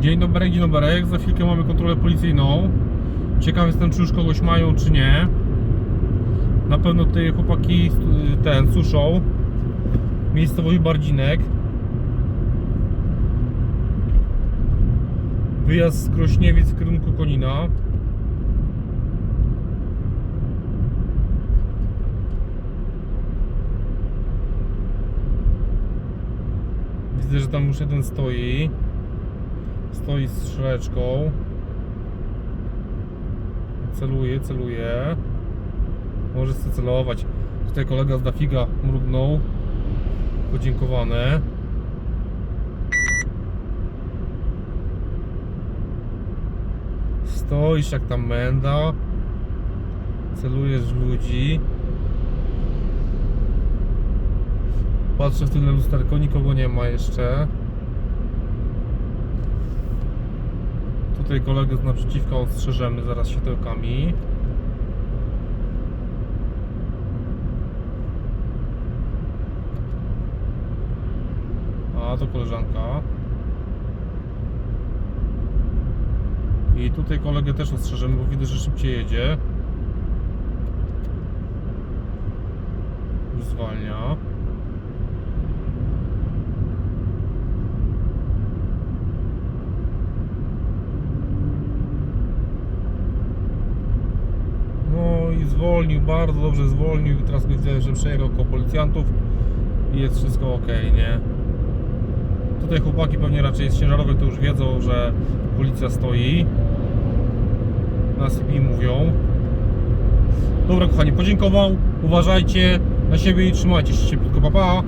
Dzień dobry, dzień dobry. Za chwilkę mamy kontrolę policyjną. Ciekaw jestem, czy już kogoś mają, czy nie. Na pewno tutaj chłopaki ten suszą. Miejscowość Bardzinek. Wyjazd z Krośniewic w kierunku Konina. Widzę, że tam już jeden stoi. Stoi z szreczką. Celuje, celuje. Może chce celować. Tutaj kolega z Dafiga mrugnął. Podziękowany. Stoisz jak tam menda. Celujesz ludzi. Patrzę w tyle lusterko, nikogo nie ma jeszcze. Tutaj kolegę z naprzeciwka ostrzeżemy zaraz światełkami. A, to koleżanka. I tutaj kolegę też ostrzeżemy, bo widzę, że szybciej jedzie. Już zwalnia. No i zwolnił, bardzo dobrze zwolnił. Teraz widzę, że przejechał koło policjantów i jest wszystko ok, nie? Tutaj chłopaki pewnie raczej z ciężarowych to już wiedzą, że policja stoi. Nas i mówią. Dobra kochani, podziękował. Uważajcie na siebie i trzymajcie się cieplutko. Pa, pa.